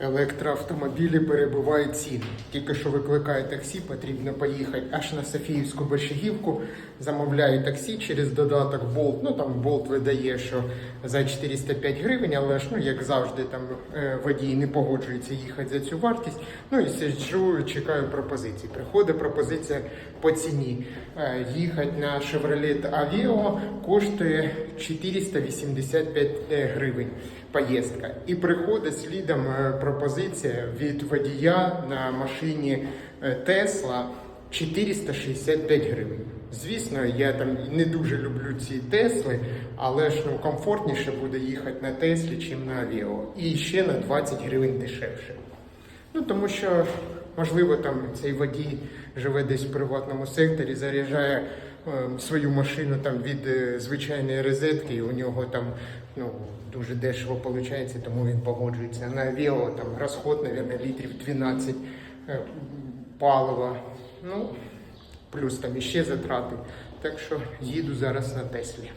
Електроавтомобілі перебувають ціни. Тільки що викликає таксі, потрібно поїхати аж на Софіївську Большегівку. Замовляю таксі через додаток Bolt. Ну там Bolt видає, що за 405 гривень, але ж ну як завжди, там е, водій не погоджується їхати за цю вартість. Ну і сиджу, чекаю пропозиції. Приходить пропозиція по ціні. Е, Їхати на Chevrolet Aveo коштує 485 гривень поїздка. І приходить слідом е, пропозиція від водія на машині Тесла 465 гривень. Звісно, я там не дуже люблю ці Тесли, але ж ну комфортніше буде їхати на Теслі, чим на Авіо. І ще на 20 гривень дешевше. Ну тому що можливо там цей водій живе десь в приватному секторі, заряджає е, свою машину там від е, звичайної розетки, і у нього там ну дуже дешево виходить, тому він погоджується. На авіо там розход, мабуть, літрів 12 е, палива. Ну плюс там іще затрати. Так що їду зараз на Теслі.